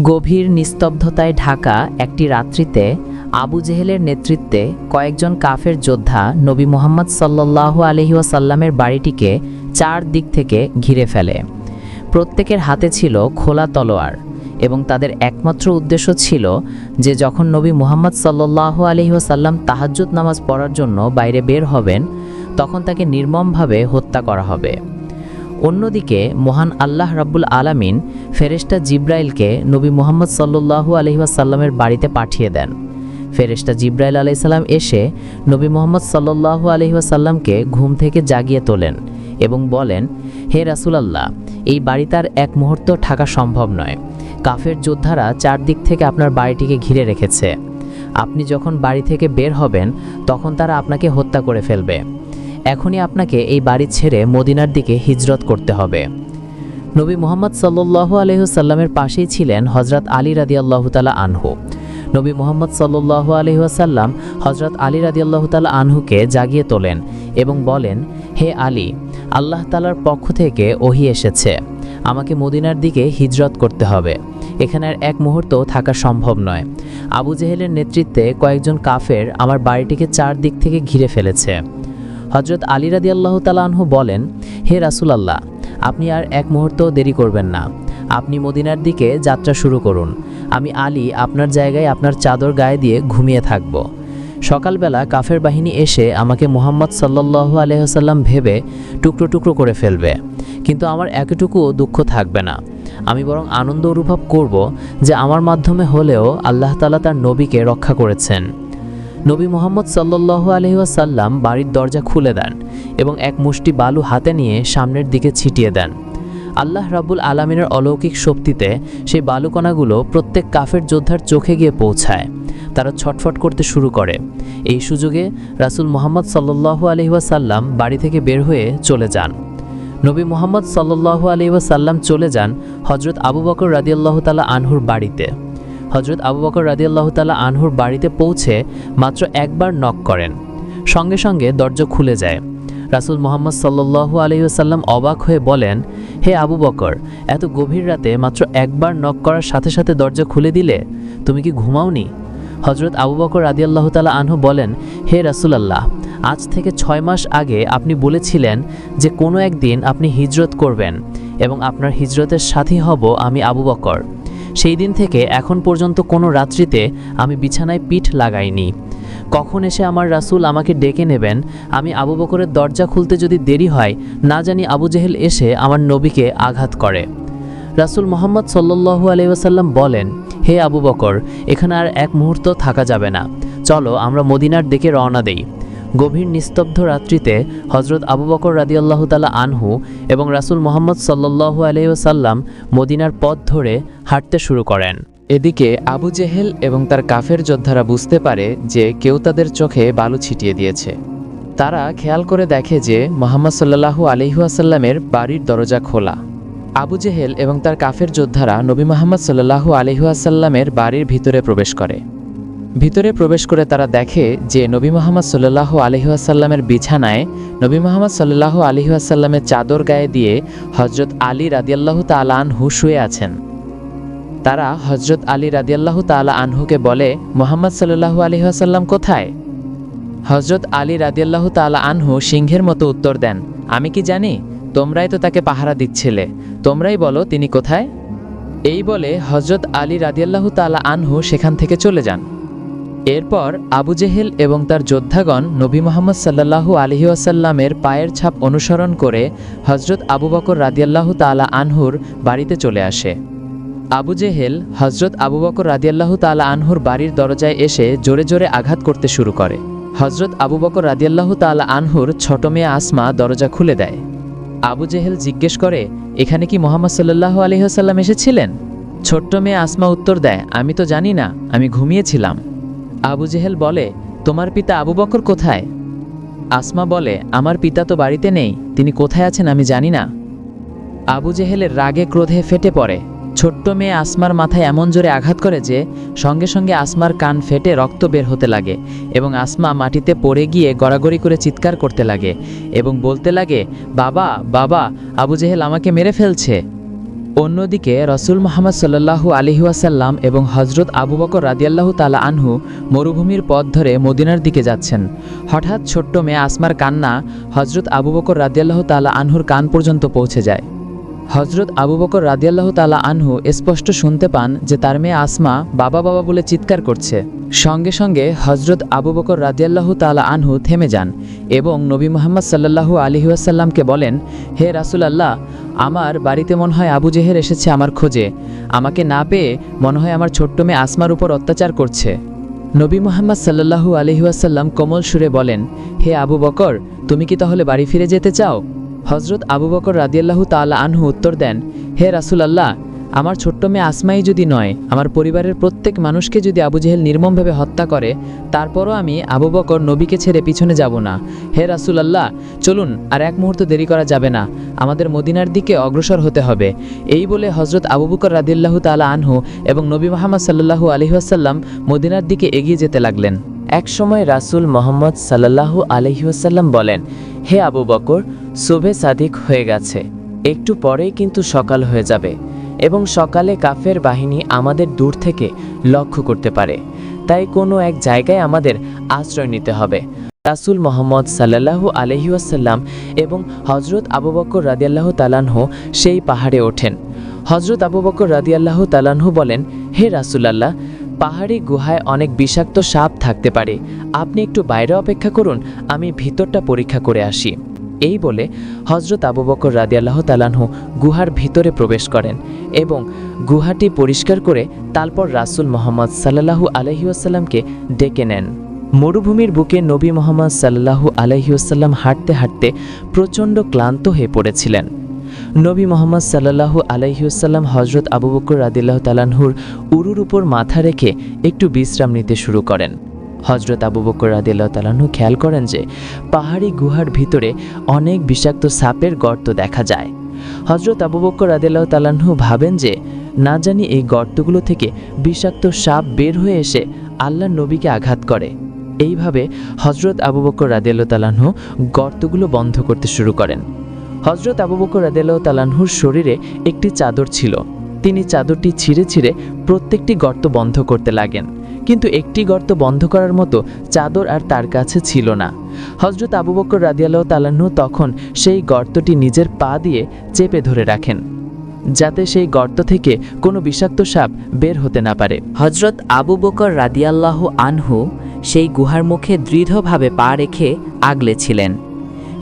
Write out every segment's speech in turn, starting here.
গভীর নিস্তব্ধতায় ঢাকা একটি রাত্রিতে আবু জেহেলের নেতৃত্বে কয়েকজন কাফের যোদ্ধা নবী মোহাম্মদ সাল্লাহ আলহিউসাল্লামের বাড়িটিকে চার দিক থেকে ঘিরে ফেলে। প্রত্যেকের হাতে ছিল খোলা তলোয়ার এবং তাদের একমাত্র উদ্দেশ্য ছিল যে যখন নবী মুহাম্মদ সাল্লাহ আলহিউসাল্লাম তাহাজ্জুদ নামাজ পড়ার জন্য বাইরে বের হবেন, তখন তাকে নির্মমভাবে হত্যা করা হবে। অন্যদিকে মহান আল্লাহ রাব্বুল আলামিন ফেরেশতা জিব্রাইলকে নবী মুহাম্মদ সাল্লু আলহিহাসাল্লামের বাড়িতে পাঠিয়ে দেন। ফেরেশতা জিব্রাইল আলাইসাল্লাম এসে নবী মোহাম্মদ সাল্লু আলহিহাসাল্লামকে ঘুম থেকে জাগিয়ে তোলেন এবং বলেন, হে রাসুলাল্লাহ, এই বাড়িতে আর এক মুহূর্ত থাকা সম্ভব নয়। কাফের যোদ্ধারা চারদিক থেকে আপনার বাড়িটিকে ঘিরে রেখেছে। আপনি যখন বাড়ি থেকে বের হবেন, তখন তারা আপনাকে হত্যা করে ফেলবে। এখনই আপনাকে এই বাড়ি ছেড়ে মদিনার দিকে হিজরত করতে হবে। নবী মোহাম্মদ সাল্লু আলহিহসাল্লামের পাশেই ছিলেন হজরত আলী রাদি আনহু। নবী মোহাম্মদ সাল্লু আলহিহাসাল্লাম হজরত আলী রাদি আনহুকে জাগিয়ে তোলেন এবং বলেন, হে আলী, আল্লাহ তালার পক্ষ থেকে ওহি এসেছে। আমাকে মদিনার দিকে হিজরত করতে হবে। এখানে আর এক মুহূর্ত থাকা সম্ভব নয়। আবু জেহেলের নেতৃত্বে কয়েকজন কাফের আমার বাড়িটিকে চার দিক থেকে ঘিরে ফেলেছে। হজরত আলী রাদি আল্লাহ তালাহু বলেন, হে রাসুলাল্লাহ, আপনি আর এক মুহূর্ত দেরি করবেন না। আপনি মদিনার দিকে যাত্রা শুরু করুন। আমি আলী আপনার জায়গায় আপনার চাদর গায়ে দিয়ে ঘুমিয়ে থাকব। সকালবেলা কাফের বাহিনী এসে আমাকে মোহাম্মদ সাল্লাল্লাহু আলহাম ভেবে টুকরো টুকরো করে ফেলবে। কিন্তু আমার এতটুকুও দুঃখ থাকবে না। আমি বরং আনন্দ অনুভব করব যে আমার মাধ্যমে হলেও আল্লাহ তালা তার নবীকে রক্ষা করেছেন। নবী মোহাম্মদ সাল্লু আলহিহাসাল্লাম বাড়ির দরজা খুলে দেন এবং এক মুষ্টি বালু হাতে নিয়ে সামনের দিকে ছিটিয়ে দেন। আল্লাহ রাবুল আলমিনের অলৌকিক শক্তিতে সেই বালুকণাগুলো প্রত্যেক কাফের যোদ্ধার চোখে গিয়ে পৌঁছায়। তারা ছটফট করতে শুরু করে। এই সুযোগে রাসুল মোহাম্মদ সাল্লু আলহিহাসাল্লাম বাড়ি থেকে বের হয়ে চলে যান। নবী মোহাম্মদ সাল্লু আলহিহাসাল্লাম চলে যান হজরত আবু বকর রাদিয়াল্লাহ তালা আনহুর বাড়িতে। হজরত আবু বকর রাদিয়াল্লাহ তালা আনহুর বাড়িতে পৌঁছে মাত্র একবার নক করেন। সঙ্গে সঙ্গে দরজা খুলে যায়। রাসুল মোহাম্মদ সাল্লু আলহিউসাল্লাম অবাক হয়ে বলেন, হে আবু বকর, এত গভীর রাতে মাত্র একবার নক করার সাথে সাথে দরজা খুলে দিলে? তুমি কি ঘুমাওনি? হজরত আবু বকর রাদিয়াল্লাহ তালা আনহু বলেন, হে রাসুলাল্লাহ, আজ থেকে ছয় মাস আগে আপনি বলেছিলেন যে কোনো একদিন আপনি হিজরত করবেন এবং আপনার হিজরতের সাথী হব আমি আবু বকর। সেই দিন থেকে এখন পর্যন্ত কোনো রাত্রিতে আমি বিছানায় পিঠ লাগাইনি। কখন এসে আমার রাসূল আমাকে ডেকে নেবেন? আমি আবু বকরের দরজা খুলতে যদি দেরি হয়, না জানি আবু জেহেল এসে আমার নবীকে আঘাত করে। রাসূল মোহাম্মদ সাল্লু আলহিহাসাল্লাম বলেন, হে আবু বকর, এখানে আর এক মুহূর্ত থাকা যাবে না। চলো আমরা মদিনার দিকে রওনা দেই। গভীর নিস্তব্ধ রাত্রিতে হজরত আবু বকর রাদিয়াল্লাহ তালা আনহু এবং রাসূল মোহাম্মদ সাল্লু আলহিহাসাল্লাম মদিনার পথ ধরে হাঁটতে শুরু করেন। এদিকে আবু জেহেল এবং তার কাফের যোদ্ধারা বুঝতে পারে যে কেউ তাদের চোখে বালু ছিটিয়ে দিয়েছে। তারা খেয়াল করে দেখে যে মোহাম্মদ সাল্লাহু আলহিহাসাল্লামের বাড়ির দরজা খোলা। আবু জেহেল এবং তার কাফের যোদ্ধারা নবী মোহাম্মদ সাল্লাহু আলহিহাসাল্লামের বাড়ির ভিতরে প্রবেশ করে। ভিতরে প্রবেশ করে তারা দেখে যে নবী মোহাম্মদ সাল্লাহু আলহিহাসাল্লামের বিছানায় নবী মোহাম্মদ সাল্লাহু আলহিহাসাল্লামের চাদর গায়ে দিয়ে হজরত আলী রাদিয়াল্লাহু তালা আনহু শুয়ে আছেন। তারা হজরত আলী রাদিয়াল্লাহু তালা আনহুকে বলে, মোহাম্মদ সাল্লাহু আলহিহাসাল্লাম কোথায়? হজরত আলী রাদিয়াল্লাহু তালা আনহু সিংহের মতো উত্তর দেন, আমি কি জানি? তোমরাই তো তাকে পাহারা দিচ্ছিলে। তোমরাই বলো তিনি কোথায়? এই বলে হজরত আলী রাদিয়াল্লাহু তালা আনহু সেখান থেকে চলে যান। এরপর আবু জেহেল এবং তার যোদ্ধাগণ নবী মোহাম্মদ সাল্লাহু আলহিউসাল্লামের পায়ের ছাপ অনুসরণ করে হজরত আবু বকর রাদিয়াল্লাহু তালা আনহুর বাড়িতে চলে আসে। আবু জেহেল হজরত আবু বকর রাদিয়াল্লাহু তালা আনহুর বাড়ির দরজায় এসে জোরে জোরে আঘাত করতে শুরু করে। হজরত আবু বকর রাদিয়াল্লাহু তালা আনহুর ছোট মেয়ে আসমা দরজা খুলে দেয়। আবু জেহেল জিজ্ঞেস করে, এখানে কি মোহাম্মদ সাল্লাহু আলহিহাসাল্লাম এসেছিলেন? ছোট্ট মেয়ে আসমা উত্তর দেয়, আমি তো জানি না, আমি ঘুমিয়েছিলাম। আবু জেহেল বলে, তোমার পিতা আবু বকর কোথায়? আসমা বলে, আমার পিতা তো বাড়িতে নেই, তিনি কোথায় আছেন আমি জানি না। আবু জেহেলের রাগে ক্রোধে ফেটে পড়ে। ছোট্ট মেয়ে আসমার মাথায় এমন জোরে আঘাত করে যে, সঙ্গে সঙ্গে আসমার কান ফেটে রক্ত বের হতে লাগে এবং আসমা মাটিতে পড়ে গিয়ে গড়াগড়ি করে চিৎকার করতে লাগে এবং বলতে লাগে, বাবা বাবা, আবু জেহেল আমাকে মেরে ফেলছে। অন্যদিকে রসুল মোহাম্মদ সাল্লাল্লাহু আলহিউসাল্লাম এবং হজরত আবু বকর রাদিয়াল্লাহু তালা আনহু মরুভূমির পথ ধরে মদিনার দিকে যাচ্ছেন। হঠাৎ ছোট্ট মেয়ে আসমার কান্না হজরত আবু বকর রাদিয়াল্লাহু তালা আনহুর কান পর্যন্ত পৌঁছে যায়। হজরত আবু বকর রাদিয়াল্লাহু তালা আনহু স্পষ্ট শুনতে পান যে তার মেয়ে আসমা বাবা বাবা বলে চিৎকার করছে। সঙ্গে সঙ্গে হজরত আবু বকর রাদিয়াল্লাহু তালা আনহু থেমে যান। এবং নবী মোহাম্মদ সাল্লাল্লাহু আলহিউসাল্লামকে বলেন, হে রাসুলাল্লাহ, আমার বাড়িতে মনে হয় আবু জেহের এসেছে আমার খোঁজে। আমাকে না পেয়ে মনে হয় আমার ছোট্ট মেয়ে আসমার উপর অত্যাচার করছে। নবী মোহাম্মদ সাল্লাল্লাহু আলহিউসাল্লাম কোমল সুরে বলেন, হে আবু বকর, তুমি কি তাহলে বাড়ি ফিরে যেতে চাও? হজরত আবু বকর রাদিয়াল্লাহু তাআলা আনহু উত্তর দেন, হে রাসুলাল্লাহ আমার ছোট্ট মেয়ে আসমাই যদি নয়, আমার পরিবারের প্রত্যেক মানুষকে যদি আবু জেহেল নির্মমভাবে হত্যা করে, তারপরও আমি আবু বকর নবীকে ছেড়ে পিছনে যাব না। হে রাসুলাল্লাহ, চলুন, আর এক মুহূর্ত দেরি করা যাবে না। আমাদের মদিনার দিকে অগ্রসর হতে হবে। এই বলে হজরত আবু বকর রাদিল্লাহু তালা আনহু এবং নবী মোহাম্মদ সাল্লাল্লাহু আলহিহাসাল্লাম মদিনার দিকে এগিয়ে যেতে লাগলেন। এক সময় রাসূল মোহাম্মদ সাল্লাল্লাহু আলহিউসাল্লাম বলেন, হে আবু বকর, শোভে সাদিক হয়ে গেছে। একটু পরেই কিন্তু সকাল হয়ে যাবে। এবং সকালে কাফের বাহিনী আমাদের দূর থেকে লক্ষ্য করতে পারে। তাই কোনো এক জায়গায় আমাদের আশ্রয় নিতে হবে। রাসূল মোহাম্মদ সাল্লাল্লাহু আলহিউসাল্লাম এবং হজরত আবু বকর রাদিয়াল্লাহু তালানহ সেই পাহাড়ে ওঠেন। হজরত আবু বকর রাদিয়াল্লাহু তালানহু বলেন, হে রাসূলাল্লাহ, পাহাড়ি গুহায় অনেক বিষাক্ত সাপ থাকতে পারে। আপনি একটু বাইরে অপেক্ষা করুন, আমি ভিতরটা পরীক্ষা করে আসি। এই বলে হজরত আবু বকর রাদিয়াল্লাহ তালানহু গুহার ভিতরে প্রবেশ করেন এবং গুহাটি পরিষ্কার করে তারপর রাসূল মোহাম্মদ সাল্লাল্লাহু আলহিউসাল্লামকে ডেকে নেন। মরুভূমির বুকে নবী মোহাম্মদ সাল্লাল্লাহু আলহিউসাল্লাম হাঁটতে হাঁটতে প্রচণ্ড ক্লান্ত হয়ে পড়েছিলেন। নবী মোহাম্মদ সাল্লাল্লাহু আলাইহিউসাল্লাম হজরত আবু বকর রাদিল্লাহ তালানহুর উরুর উপর মাথা রেখে একটু বিশ্রাম নিতে শুরু করেন। হজরত আবু বকর রাদিল্লাহ তালানহু খেয়াল করেন যে পাহাড়ি গুহার ভিতরে অনেক বিষাক্ত সাপের গর্ত দেখা যায়। হজরত আবু বকর রাদিল্লাহ তালানহু ভাবেন যে না জানি এই গর্তগুলো থেকে বিষাক্ত সাপ বের হয়ে এসে আল্লাহ নবীকে আঘাত করে। এইভাবে হজরত আবু বকর রাদিল্লাহ তালানহু গর্তগুলো বন্ধ করতে শুরু করেন। হজরত আবু বকর রাদিয়াল্লাহু তালানহুর শরীরে একটি চাদর ছিল। তিনি চাদরটি ছিঁড়ে ছিঁড়ে প্রত্যেকটি গর্ত বন্ধ করতে লাগেন। কিন্তু একটি গর্ত বন্ধ করার মতো চাদর আর তার কাছে ছিল না। হজরত আবু বকর রাদিয়াল্লাহু তালান্হু তখন সেই গর্তটি নিজের পা দিয়ে চেপে ধরে রাখেন, যাতে সেই গর্ত থেকে কোনো বিষাক্ত সাপ বের হতে না পারে। হজরত আবু বকর রাদিয়াল্লাহ আনহু সেই গুহার মুখে দৃঢ়ভাবে পা রেখে আগলে ছিলেন।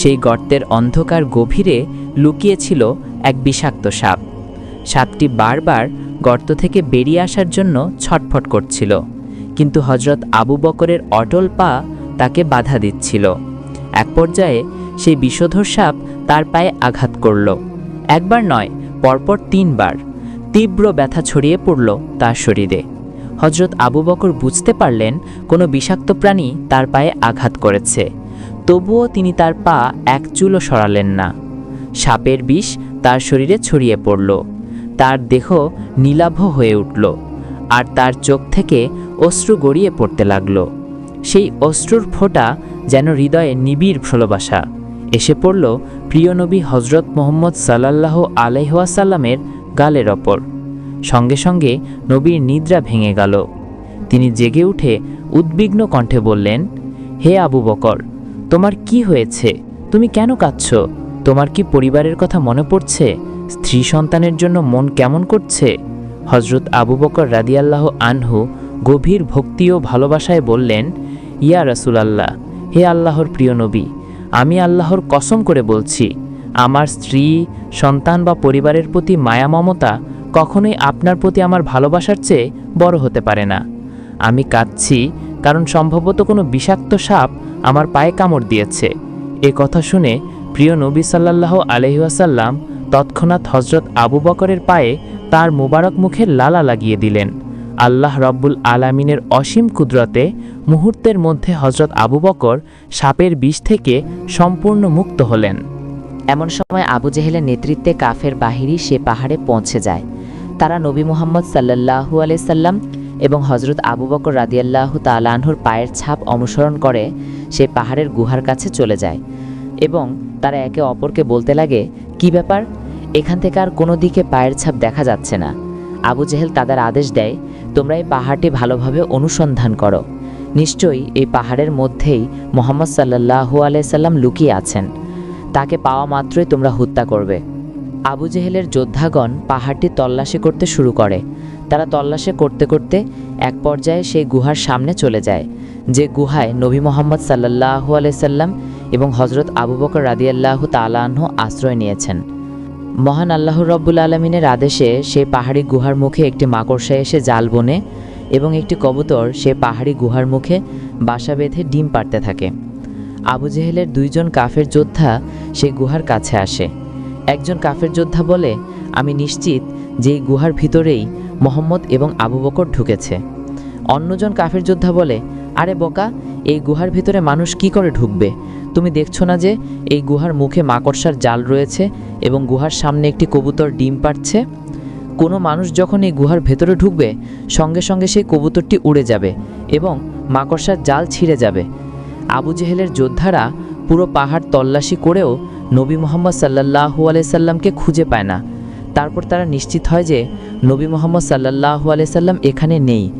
সেই গর্তের অন্ধকার গভীরে লুকিয়েছিল এক বিষাক্ত সাপ। সাপটি বারবার গর্ত থেকে বেরিয়ে আসার জন্য ছটফট করছিল। কিন্তু হজরত আবু বকরের অটল পা তাকে বাধা দিচ্ছিল। এক পর্যায়ে সেই বিষধর সাপ তার পায়ে আঘাত করল। একবার নয়, পরপর তিনবার তীব্র ব্যথা ছড়িয়ে পড়ল তার শরীরে। হজরত আবু বকর বুঝতে পারলেন, কোনো বিষাক্ত প্রাণী তার পায়ে আঘাত করেছে। তবুও তিনি তার পা এক চুলও সরালেন না। সাপের বিষ তার শরীরে ছড়িয়ে পড়ল। তার দেহ নীলাভ হয়ে উঠল। আর তার চোখ থেকে অশ্রু গড়িয়ে পড়তে লাগল। সেই অশ্রুর ফোঁটা যেন হৃদয়ে নিবিড় ভালোবাসা। এসে পড়ল প্রিয় নবী হজরত মোহাম্মদ সাল্লাল্লাহ আলহাসাল্লামের গালের ওপর। সঙ্গে সঙ্গে নবীর নিদ্রা ভেঙে গেল। তিনি জেগে উঠে উদ্বিগ্ন কণ্ঠে বললেন, হে আবু বকর, তোমার কি হয়েছে? তুমি কেন কাঁদছ? তোমার কি পরিবারের কথা মনে পড়ছে? স্ত্রী সন্তানের জন্য মন কেমন করছে? হজরত আবু বকর রাদিয়াল্লাহ আনহু গভীর ভক্তি ও ভালোবাসায় বললেন, ইয়া রাসূলাল্লাহ, হে আল্লাহর প্রিয় নবী, আমি আল্লাহর কসম করে বলছি, আমার স্ত্রী, সন্তান বা পরিবারের প্রতি মায়া মমতা কখনোই আপনার প্রতি আমার ভালোবাসার চেয়ে বড় হতে পারে না। আমি কাঁদছি কারণ সম্ভবত কোনো বিষাক্ত সাপ আমার পায়ে কামড় দিয়েছে। এ কথা শুনে প্রিয় নবী সাল্লাল্লাহ আলহিহাসাল্লাম তৎক্ষণাৎ হজরত আবু বকরের পায়ে তার মোবারক মুখে লালা লাগিয়ে দিলেন। আল্লাহ রব্বুল আলামিনের অসীম কুদরতে মুহূর্তের মধ্যে হজরত আবু বকর সাপের বিষ থেকে সম্পূর্ণ মুক্ত হলেন। এমন সময় আবু জেহেলের নেতৃত্বে কাফের বাহিনী সে পাহাড়ে পৌঁছে যায়। তারা নবী মোহাম্মদ সাল্লাল্লাহু আলাইসাল্লাম এবং হজরত আবু বকর রাদিয়াল্লাহু তালানহুর পায়ের ছাপ অনুসরণ করে সে পাহাড়ের গুহার কাছে চলে যায় এবং তারা একে অপরকে বলতে লাগে, কি ব্যাপার? এখান থেকে আর কোনো দিকে পায়ের ছাপ দেখা যাচ্ছে না। আবু জেহেল তাদের আদেশ দেয় তোমরা এই পাহাড়টি ভালোভাবে অনুসন্ধান করো। নিশ্চয়ই এই পাহাড়ের মধ্যেই মোহাম্মদ সাল্লাহু আলাইসাল্লাম লুকিয়ে আছেন। তাকে পাওয়া মাত্রই তোমরা হত্যা করবে। আবু জেহেলের যোদ্ধাগণ পাহাড়টি তল্লাশি করতে শুরু করে। তারা তল্লাশি করতে করতে এক পর্যায়ে সেই গুহার সামনে চলে যায়, যে গুহায় নবী মোহাম্মদ সাল্লাহু আলাইসাল্লাম এবং হজরত আবু বকর রাদিয়াল্লাহু তালাহ আশ্রয় নিয়েছেন। মহান আল্লাহ রব্বুল আলমিনের আদেশে সে পাহাড়ি গুহার মুখে একটি মাকড়সা এসে জাল বনে এবং একটি কবুতর সে পাহাড়ি গুহার মুখে বাসা বেঁধে ডিম পাড়তে থাকে। আবু জেহেলের দুইজন কাফের যোদ্ধা সেই গুহার কাছে আসে। একজন কাফের যোদ্ধা বলে, আমি নিশ্চিত যে এই গুহার ভিতরেই মোহাম্মদ এবং আবু বকর ঢুকেছে। অন্যজন কাফের যোদ্ধা বলে, আরে বোকা, এই গুহার ভিতরে মানুষ কি করে ঢুকবে? তুমি দেখছ না যে এই গুহার মুখে মাকড়সার জাল রয়েছে এবং গুহার সামনে একটি কবুতর ডিম পাড়ছে। কোনো মানুষ যখন এই গুহার ভেতরে ঢুকবে, সঙ্গে সঙ্গে সেই কবুতরটি উড়ে যাবে এবং মাকড়সার জাল ছিঁড়ে যাবে। আবু জেহেলের যোদ্ধারা পুরো পাহাড় তল্লাশি করেও নবী মোহাম্মদ সাল্লাহু আলাইসাল্লামকে খুঁজে পায় না। তারপর তারা নিশ্চিত হয় যে, নবী মোহাম্মদ সাল্লাহু আলাইসাল্লাম এখানে নেই।